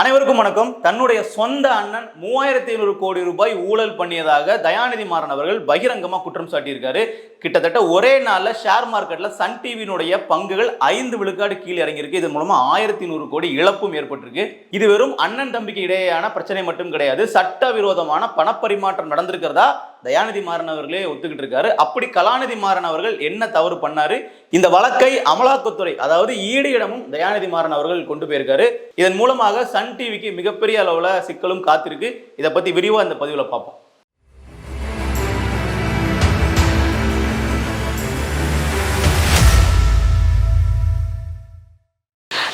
அனைவருக்கும் வணக்கம். தன்னுடைய சொந்த அண்ணன் மூவாயிரத்தி ஐநூறு கோடி ரூபாய் ஊழல் பண்ணியதாக தயாநிதி மாறன் அவர்கள் பகிரங்கமாக குற்றம் சாட்டியிருக்காரு. கிட்டத்தட்ட ஒரே நாளில் ஷேர் மார்க்கெட்டில் சன் டிவியினுடைய பங்குகள் ஐந்து விழுக்காடு கீழே இறங்கியிருக்கு. இதன் மூலமாக ஆயிரத்தி நூறு கோடி இழப்பும் ஏற்பட்டிருக்கு. இது வெறும் அண்ணன் தம்பிக்கு இடையேயான பிரச்சனை மட்டும் கிடையாது. சட்டவிரோதமான பணப்பரிமாற்றம் நடந்திருக்கிறதா? தயாநிதி மாறன் அவர்களே ஒத்துக்கிட்டு இருக்காரு. அப்படி கலாநிதி மாறன் அவர்கள் என்ன தவறு பண்ணாரு? இந்த வழக்கை அமலாக்கத்துறை அதாவது ஈடு இடமும் தயாநிதி மாறன் அவர்கள் கொண்டு போயிருக்காரு. இதன் மூலமாக சன் டிவிக்கு மிகப்பெரிய அளவுல சிக்கலும் காத்திருக்கு. இதை பத்தி விரிவா இந்த பதிவுல பார்ப்போம்.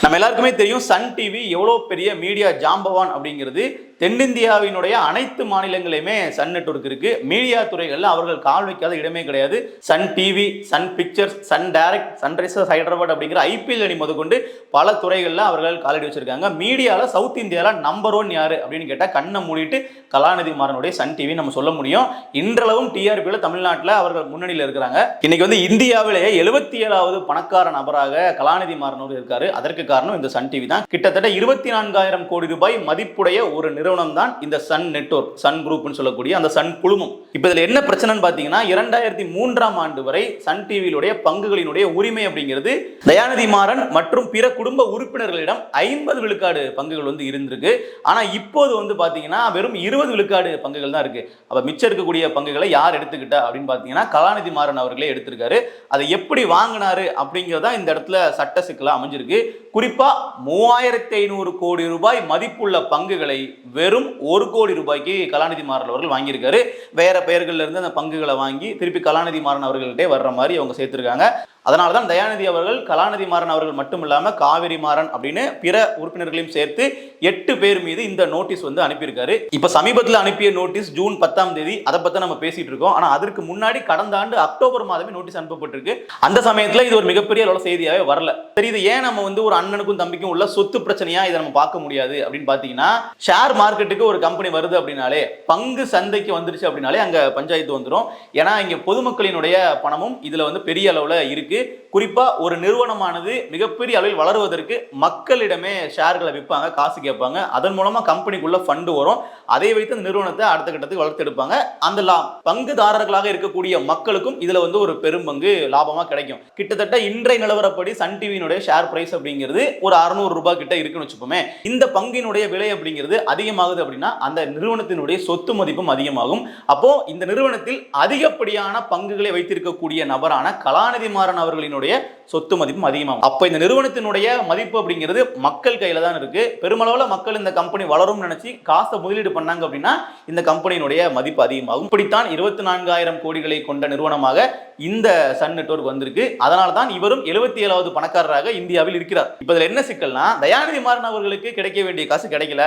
நம்ம எல்லாருக்குமே தெரியும் சன் டிவி எவ்வளோ பெரிய மீடியா ஜாம்பவான் அப்படிங்கிறது. தென்னிந்தியாவினுடைய அனைத்து மாநிலங்களையுமே சன் நெட்வொர்க் இருக்கு. மீடியா துறைகளில் அவர்கள் கால் வைக்காத இடமே கிடையாது. Sun TV Sun pictures Sun direct Sunrisers Hyderabad அப்படிங்கிற ஐபிஎல் அணி முதற்கொண்டு பல துறைகளில் அவர்கள் காலடி வச்சிருக்காங்க. மீடியாவில் சவுத் இந்தியாவில் நம்பர் ஒன் யாரு அப்படின்னு கேட்டால் கண்ணை மூடிட்டு கலாநிதி மாறனுடைய சன் டிவி நம்ம சொல்ல முடியும். இன்றளவும் டிஆர்பியில் தமிழ்நாட்டில் அவர்கள் முன்னணியில் இருக்கிறாங்க. இன்னைக்கு வந்து இந்தியாவிலேயே எழுபத்தி ஏழாவது பணக்கார நபராக கலாநிதி மாறனோடு இருக்காரு. அதற்கு காரணம் இந்த சன் டிவி தான். கிட்டத்தட்ட இருபத்தி நான்காயிரம் கோடி ரூபாய் மதிப்புடைய ஒரு நிறுவனம். தான் இந்த சன் நெட்வொர்க் சன் குரூப்னு சொல்லக்கூடிய அந்த சன் குழுமம். இப்போ இதில் என்ன பிரச்சனைன்னு பார்த்தீங்கன்னா இரண்டாயிரத்தி மூன்றாம் ஆண்டு வரை சன் டிவியிலுடைய பங்குகளினுடைய உரிமை அப்படிங்கிறது தயாநிதி மாறன் மற்றும் பிற குடும்ப உறுப்பினர்களிடம் ஐம்பது விழுக்காடு பங்குகள் வந்து இருந்திருக்கு. ஆனால் இப்போது வந்து பார்த்தீங்கன்னா வெறும் இருபது விழுக்காடு பங்குகள் தான் இருக்கு. அப்போ மிச்சம் இருக்கக்கூடிய பங்குகளை யார் எடுத்துக்கிட்டா அப்படின்னு பார்த்தீங்கன்னா கலாநிதி மாறன் அவர்களே எடுத்திருக்காரு. அதை எப்படி வாங்கினாரு அப்படிங்கிறதா இந்த இடத்துல சட்ட சிக்கலா அமைஞ்சிருக்கு. குறிப்பா மூவாயிரத்தி ஐநூறு கோடி ரூபாய் மதிப்புள்ள பங்குகளை வெறும் ஒரு கோடி ரூபாய்க்கு கலாநிதி மாறன் அவர்கள் வாங்கியிருக்காரு. வேற பெயர்கள்ல இருந்து அந்த பங்குகளை வாங்கி திருப்பி கலாநிதி மாறன் அவர்கள்ட்டே வர்ற மாதிரி அவங்க சேர்த்திருக்காங்க. அதனால தான் தயாநிதி அவர்கள் கலாநிதி மாறன் அவர்கள் மட்டும் இல்லாமல் காவிரி மாறன் அப்படின்னு பிற உறுப்பினர்களையும் சேர்த்து எட்டு பேர் மீது இந்த நோட்டீஸ் வந்து அனுப்பியிருக்காரு. இப்போ சமீபத்தில் அனுப்பிய நோட்டீஸ் ஜூன் பத்தாம் தேதி அதை பற்றி நம்ம பேசிட்டு இருக்கோம். ஆனால் அதற்கு முன்னாடி கடந்த ஆண்டு அக்டோபர் மாதமே நோட்டீஸ் அனுப்பப்பட்டிருக்கு. அந்த சமயத்தில் இது ஒரு மிகப்பெரிய அளவு செய்தியாகவே வரல. சரி இது ஏன் நம்ம வந்து ஒரு அண்ணனுக்கும் தம்பிக்கும் உள்ள சொத்து பிரச்சனையா இதை நம்ம பார்க்க முடியாது அப்படின்னு பார்த்தீங்கன்னா ஷேர் மார்க்கெட்டுக்கு ஒரு கம்பெனி வருது அப்படின்னாலே பங்கு சந்தைக்கு வந்துருச்சு அப்படின்னாலே அங்கே பஞ்சாயத்து வந்துடும் ஏன்னா இங்கே பொதுமக்களினுடைய பணமும் இதில் வந்து பெரிய அளவில் இருக்கு. குறிப்பா ஒரு நிறுவனமானது மிகப்பெரிய அளவில் வளருவதற்கு மக்களிடமே ஷேர்களை விற்பாங்க காசு கேட்பாங்க. அதன் மூலமா கம்பெனிக்குள்ள ஃபண்டு வரும். அதை வைத்து அந்த நிறுவனத்தை அடுத்த கட்டத்துக்கு வளர்த்தெடுப்பாங்க அந்த லா பங்குதாரர்களாக இருக்கக்கூடிய மக்களுக்கும் இதுல வந்து ஒரு பெரும் பங்கு லாபமா கிடைக்கும். கிட்டத்தட்ட இன்றைய நிலவரப்படி சன் டிவியினுடைய ஷேர் பிரைஸ் அப்படிங்கிறது ஒரு அறுநூறு ரூபாய் கிட்ட இருக்குன்னு வச்சுப்போமே. இந்த பங்கினுடைய விலை அப்படிங்கிறது அதிகமாகுது அப்படின்னா அந்த நிறுவனத்தினுடைய சொத்து மதிப்பும் அதிகமாகும். அப்போ இந்த நிறுவனத்தில் அதிகப்படியான பங்குகளை வைத்திருக்கக்கூடிய நபரான கலாநிதி மாறன் அவர்களினுடைய சொத்து மதிப்பும் அதிகமாகும். அப்போ இந்த நிறுவனத்தினுடைய மதிப்பு அப்படிங்கிறது மக்கள் கையில தான் இருக்கு. பெருமளவில் மக்கள் இந்த கம்பெனி வளரும் நினைச்சு காசை முதலீடு பண்ணாங்க அப்படின்னா இந்த கம்பெனியினுடைய மதிப்பு அதிகமாகும். இப்படித்தான் இருபத்தி நான்காயிரம் கோடிகளை கொண்ட நிறுவனமாக இந்த சன் நெட்வொர்க் வந்திருக்கு. அதனால தான் இவரும் எழுபத்தி ஏழாவது பணக்காரராக இந்தியாவில் இருக்கிறார். இப்போ இதுல என்ன சிக்கல்னா தயாநிதி மாறன் அவர்களுக்கு கிடைக்க வேண்டிய காசு கிடைக்கல.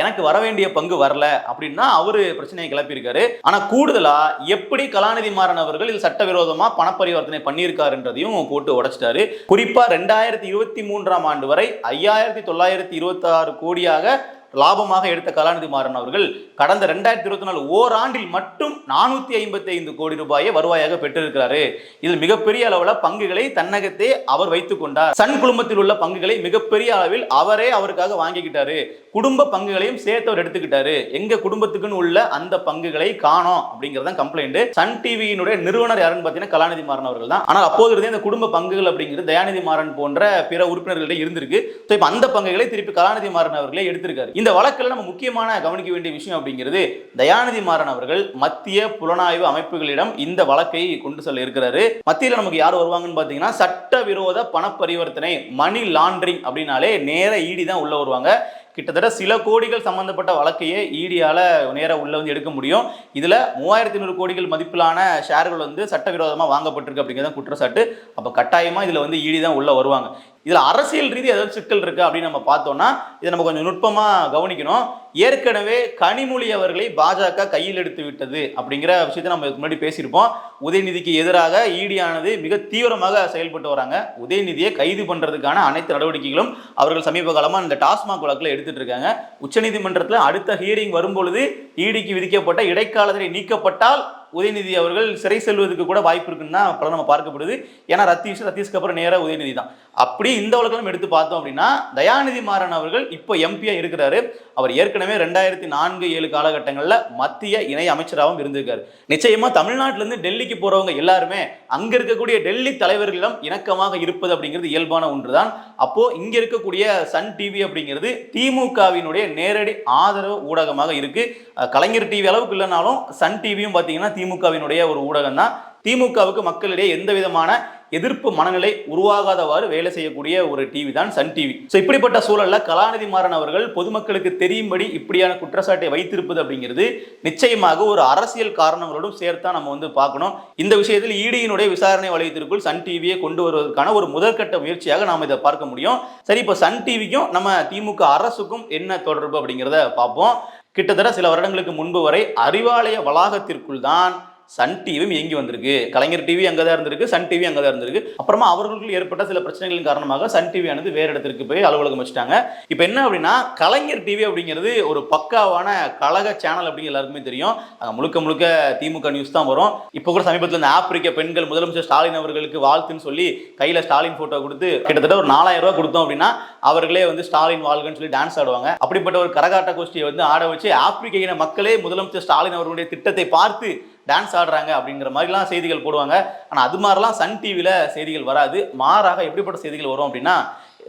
எனக்கு வர வேண்டிய பங்கு வரல அப்படின்னா அவரு பிரச்சனையை கிளப்பியிருக்காரு. ஆனா கூடுதலா எப்படி கலாநிதி மாறன் அவர்கள் இது சட்டவிரோதமா பணப்பரிவர்த்தனை பண்ணியிருக்காருன்றதையும் போட்டு உடைச்சிட்டாரு. குறிப்பா ரெண்டாயிரத்தி இருபத்தி மூன்றாம் ஆண்டு வரை ஐயாயிரத்தி தொள்ளாயிரத்தி இருபத்தி ஆறு கோடியாக லாபமாக எடுத்த கலாநிதி மாறன் அவர்கள் கடந்த ரெண்டாயிரத்தி இருபத்தி நாலு ஓராண்டில் மட்டும் நானூத்தி ஐம்பத்தி ஐந்து கோடி ரூபாயை வருவாயாக பெற்றிருக்கிறாரு. இதில் மிகப்பெரிய அளவுல பங்குகளை தன்னகத்தே அவர் வைத்துக் கொண்டார். சன் குழுமத்தில் உள்ள பங்குகளை மிகப்பெரிய அளவில் அவரே அவருக்காக வாங்கிக்கிட்டாரு. குடும்ப பங்குகளையும் சேர்த்து அவர் எடுத்துக்கிட்டாரு. எங்க குடும்பத்துக்குன்னு உள்ள அந்த பங்குகளை காணோம் அப்படிங்கறத கம்ப்ளைண்ட் சன் டிவியினுடைய நிறுவனர் யாருன்னு பார்த்தீங்கன்னா கலாநிதி மாறன் அவர்கள் தான். ஆனால் அப்போது இருந்தே இந்த குடும்ப பங்குகள் அப்படிங்கிறது தயாநிதி மாறன் போன்ற பிற உறுப்பினர்களிடம் இருந்திருக்கு. இப்போ அந்த பங்குகளை திருப்பி கலாநிதி மாறன் அவர்களே எடுத்திருக்காரு. இந்த வழக்கில் நம்ம முக்கியமான கவனிக்க வேண்டிய விஷயம் அப்படிங்கிறது தயாநிதி மாறன் அவர்கள் மத்திய புலனாய்வு அமைப்புகளிடம் இந்த வழக்கை கொண்டு செல்ல இருக்கிறாரு. மத்தியில் நமக்கு யார் வருவாங்கன்னு பார்த்தீங்கன்னா சட்டவிரோத பண பரிவர்த்தனை மணி லாண்டரிங் அப்படின்னாலே நேர ஈடி தான் உள்ள வருவாங்க. கிட்டத்தட்ட சில கோடிகள் சம்பந்தப்பட்ட வழக்கையே ஈடியால நேராக உள்ள வந்து எடுக்க முடியும். இதுல மூவாயிரத்தி நூறு கோடிகள் மதிப்பிலான ஷேர்கள் வந்து சட்டவிரோதமாக வாங்கப்பட்டிருக்கு அப்படிங்கிறத குற்றச்சாட்டு. அப்போ கட்டாயமா இதுல வந்து ஈடி தான் உள்ள வருவாங்க. இதில் அரசியல் ரீதி ஏதாவது சிக்கல் இருக்கு அப்படின்னு நம்ம பார்த்தோம்னா இதை நம்ம கொஞ்சம் நுட்பமாக கவனிக்கணும். ஏற்கனவே கனிமொழி அவர்களை பாஜக கையில் எடுத்து விட்டது அப்படிங்கிற விஷயத்தை நம்ம இதுக்கு முன்னாடி பேசியிருப்போம். உதயநிதிக்கு எதிராக ஈடியானது மிக தீவிரமாக செயல்பட்டு வராங்க. உதயநிதியை கைது பண்ணுறதுக்கான அனைத்து நடவடிக்கைகளும் அவர்கள் சமீப காலமாக இந்த டாஸ்மாக் வழக்கில் எடுத்துட்டு இருக்காங்க. உச்சநீதிமன்றத்தில் அடுத்த ஹியரிங் வரும்பொழுது ஈடிக்கு விதிக்கப்பட்ட இடைக்கால தடை நீக்கப்பட்டால் உதயநிதி அவர்கள் சிறை செல்வதற்கு கூட வாய்ப்பு இருக்குன்னு தான் நம்ம பார்க்கப்படுது. ஏன்னா ரத்தீஷ் ரத்தீஷ்க்கு அப்புறம் நேராக உதயநிதி தான். அப்படி இந்த உலகம் எடுத்து பார்த்தோம் அப்படின்னா தயாநிதி மாறன் அவர்கள் இப்போ எம்பியா இருக்கிறாரு. அவர் ஏற்கனவே ரெண்டாயிரத்தி நான்கு ஏழு காலகட்டங்களில் மத்திய இணை அமைச்சராகவும் இருந்திருக்காரு. நிச்சயமாக தமிழ்நாட்டிலேருந்து டெல்லிக்கு போகிறவங்க எல்லாருமே அங்கே இருக்கக்கூடிய டெல்லி தலைவர்களிடம் இணக்கமாக இருப்பது அப்படிங்கிறது இயல்பான ஒன்று தான் அப்போது இங்கே இருக்கக்கூடிய சன் டிவி அப்படிங்கிறது திமுகவினுடைய நேரடி ஆதரவு ஊடகமாக இருக்கு. கலைஞர் டிவி அளவுக்கு இல்லைனாலும் சன் டிவியும் பார்த்தீங்கன்னா திமுகவினுடைய ஒரு ஊடகம் தான் திமுகவுக்கு மக்களிடையே எந்த விதமான எதிர்ப்பு மனநிலை உருவாகாதவாறு வேலை செய்யக்கூடிய ஒரு டிவி தான் சன் டிவி ஸோ இப்படிப்பட்ட சூழலில் கலாநிதி மாறன் அவர்கள் பொதுமக்களுக்கு தெரியும்படி இப்படியான குற்றச்சாட்டை வைத்திருப்பது அப்படிங்கிறது நிச்சயமாக ஒரு அரசியல் காரணங்களோடும் சேர்த்தா நம்ம வந்து பார்க்கணும். இந்த விஷயத்தில் இடியினுடைய விசாரணை வளையத்திற்குள் சன் டிவியை கொண்டு வருவதற்கான ஒரு முதற்கட்ட முயற்சியாக நாம் இதை பார்க்க முடியும். சரி இப்போ சன் டிவிக்கும் நம்ம திமுக அரசுக்கும் என்ன தொடர்பு அப்படிங்கிறத பார்ப்போம். கிட்டத்தட்ட சில வருடங்களுக்கு முன்பு வரை அறிவாலய வளாகத்திற்குள் தான் சன் டிவியும் இயங்கி வந்திருக்கு. கலைஞர் டிவி அங்கே தான் இருந்திருக்கு சன் டிவி அங்கே தான் இருந்திருக்கு. அப்புறமா அவர்களுக்கு ஏற்பட்ட சில பிரச்சனைகளின் காரணமாக சன் டிவி ஆனது வேறு இடத்திற்கு போய் அலுவலகம் வச்சுட்டாங்க. இப்போ என்ன அப்படின்னா கலைஞர் டிவி அப்படிங்கிறது ஒரு பக்காவான கழக சேனல் அப்படிங்க எல்லாருக்குமே தெரியும். முழுக்க முழுக்க திமுக நியூஸ் தான் வரும். இப்போ கூட சமீபத்தில் இந்த ஆப்பிரிக்க பெண்கள் முதலமைச்சர் ஸ்டாலின் அவர்களுக்கு வாழ்த்துன்னு சொல்லி கையில் ஸ்டாலின் போட்டோ கொடுத்து கிட்டத்தட்ட ஒரு நாலாயிரம் ரூபாய் கொடுத்தோம் அப்படின்னா அவர்களே வந்து ஸ்டாலின் வாழ்கன்னு சொல்லி டான்ஸ் ஆடுவாங்க. அப்படிப்பட்ட ஒரு கரகாட்ட கோஷ்டியை வந்து ஆட வச்சு ஆப்பிரிக்க இன மக்களே முதலமைச்சர் ஸ்டாலின் அவர்களுடைய திட்டத்தை பார்த்து டான்ஸ் ஆடுறாங்க அப்படிங்கிற மாதிரிலாம் செய்திகள் போடுவாங்க. ஆனால் அது மாதிரிலாம் சன் டிவியில் செய்திகள் வராது. மாறாக எப்படிப்பட்ட செய்திகள் வரும் அப்படின்னா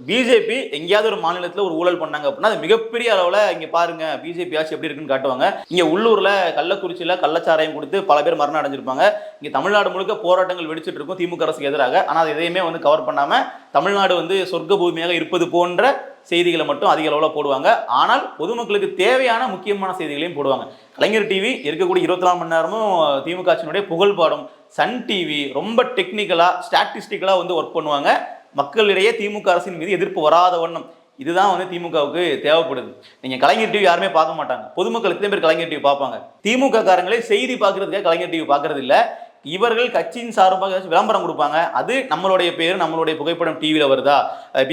பிஜேபி எங்கேயாவது ஒரு மாநிலத்தில் ஒரு ஊழல் பண்ணாங்க அப்படின்னா அது மிகப்பெரிய அளவில் இங்கே பாருங்க பிஜேபி ஆட்சி எப்படி இருக்குன்னு காட்டுவாங்க. இங்கே உள்ளூரில் கள்ளக்குறிச்சியில் கள்ளச்சாராயம் கொடுத்து பல பேர் மரணம் அடைஞ்சிருப்பாங்க. இங்கே தமிழ்நாடு முழுக்க போராட்டங்கள் வெடிச்சிட்டு இருக்கும் திமுக அரசுக்கு எதிராக. ஆனால் அது எதையுமே வந்து கவர் பண்ணாமல் தமிழ்நாடு வந்து சொர்க்க பூமியாக இருப்பது போன்ற செய்திகளை மட்டும் அதிக அளவில் போடுவாங்க. ஆனால் பொதுமக்களுக்கு தேவையான முக்கியமான செய்திகளையும் போடுவாங்க. கலைஞர் டிவி இருக்கக்கூடிய இருபத்தி நாலு மணி நேரமும் திமுக ஆட்சியினுடைய புகழ் பாடும் சன் டிவி ரொம்ப டெக்னிக்கலாக ஸ்டாட்டிஸ்டிக்கலாக வந்து ஒர்க் பண்ணுவாங்க. மக்களிடையே திமுக அரசின் மீது எதிர்ப்பு வராத வண்ணம். இதுதான் வந்து திமுகவுக்கு தேவைப்படுது. நீங்கள் கலைஞர் டிவி யாருமே பார்க்க மாட்டாங்க. பொதுமக்கள் எத்தனை பேர் கலைஞர் டிவி பார்ப்பாங்க? திமுக காரங்களே செய்தி பார்க்கறதுக்காக கலைஞர் டிவி பார்க்கறது இல்லை இவர்கள் கட்சியின் சார்பாக விளம்பரம் கொடுப்பாங்க. அது நம்மளுடைய பேர் நம்மளுடைய புகைப்படம் டிவியில் வருதா?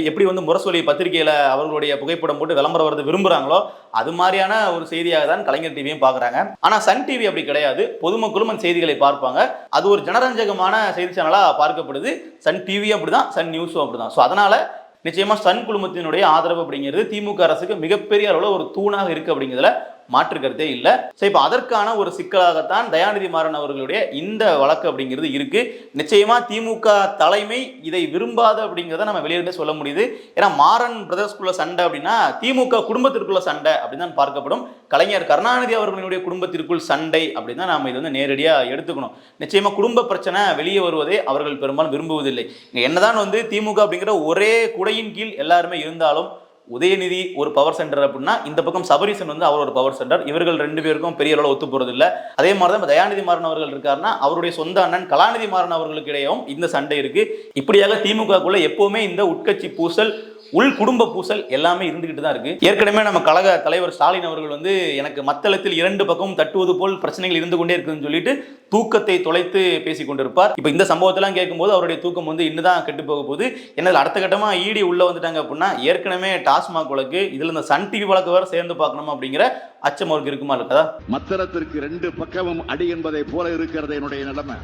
எப்படி வந்து முரசொலி பத்திரிகையில் அவர்களுடைய புகைப்படம் போட்டு விளம்பரம் வரது விரும்புகிறாங்களோ அது மாதிரியான ஒரு செய்தியாக தான் கலைஞர் டிவியும் பார்க்குறாங்க ஆனால் சன் டிவி அப்படி கிடையாது. பொதுமக்களும் அந்த செய்திகளை பார்ப்பாங்க. அது ஒரு ஜனரஞ்சகமான செய்தி சேனலாக பார்க்கப்படுது. சன் டிவியும் அப்படிதான் சன் நியூஸும் அப்படிதான். ஸோ அதனால் நிச்சயமாக சன் குழுமத்தினுடைய ஆதரவு அப்படிங்கிறது திமுக அரசுக்கு மிகப்பெரிய அளவில் ஒரு தூணாக இருக்குது அப்படிங்கிறதுல மாற்று கருத்தே இல்லை. ஸோ இப்போ அதற்கான ஒரு சிக்கலாகத்தான் தயாநிதி மாறன் அவர்களுடைய இந்த வழக்கு அப்படிங்கிறது இருக்கு. நிச்சயமா திமுக தலைமை இதை விரும்பாத அப்படிங்கிறத நம்ம வெளியிருந்து சொல்ல முடியுது. ஏன்னா மாறன் பிரதர்ஸ்குள்ள சண்டை அப்படின்னா திமுக குடும்பத்திற்குள்ள சண்டை அப்படின்னு தான் பார்க்கப்படும். கலைஞர் கருணாநிதி அவர்களுடைய குடும்பத்திற்குள் சண்டை அப்படின்னு தான் நாம் இது வந்து நேரடியாக எடுத்துக்கணும். நிச்சயமா குடும்ப பிரச்சனை வெளியே வருவதை அவர்கள் பெரும்பாலும் விரும்புவதில்லை. என்னதான் வந்து திமுக அப்படிங்கிற ஒரே குடையின் கீழ் எல்லாருமே இருந்தாலும் உதயநிதி ஒரு பவர் சென்டர் அப்படின்னா இந்த பக்கம் சபரிசன் வந்து அவர் ஒரு பவர் சென்டர் இவர்கள் ரெண்டு பேருக்கும் பெரிய அளவில் ஒத்து போறது இல்ல அதே மாதிரி தான் தயாநிதி மாறன் அவர்கள் இருக்காருன்னா அவருடைய சொந்த அண்ணன் கலாநிதி மாறன் அவர்களுக்கு இடையும் இந்த சண்டை இருக்கு. இப்படியாக திமுகக்குள்ள எப்பவுமே இந்த உட்கட்சி பூசல் உள் குடும்ப பூசல் எல்லாமே இருந்துகிட்டு தான் இருக்கு. ஏற்கனவே நம்ம கழக தலைவர் ஸ்டாலின் அவர்கள் வந்து எனக்கு மத்தளத்தில் இரண்டு பக்கமும் தட்டுவது போல் பிரச்சனைகள் இருந்து கொண்டே இருக்குன்னு சொல்லிட்டு தூக்கத்தை தொலைத்து பேசி கொண்டிருப்பார். இப்போ இந்த சம்பவத்தெல்லாம் கேட்கும்போது அவருடைய தூக்கம் வந்து இன்னுதான் கெட்டு போக போகுது. என்னது அடுத்த கட்டமா ஈடி உள்ள வந்துட்டாங்க அப்படின்னா ஏற்கனவே டாஸ்மாக் வழக்கு இதுல இந்த சன் டிவி வழக்கு வேற சேர்ந்து பார்க்கணும் அப்படிங்கிற அச்சம் அவருக்கு இருக்குமா இருக்கதா மத்திரத்திற்கு ரெண்டு பக்கமும் அடி என்பதை போல இருக்கிறது என்னுடைய நிலைமை.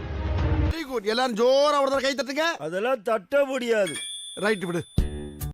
வெரி குட் எல்லாரும் ஜோரா தடவை கை தட்டுங்க. அதெல்லாம் தட்ட முடியாது. ரைட் விடு.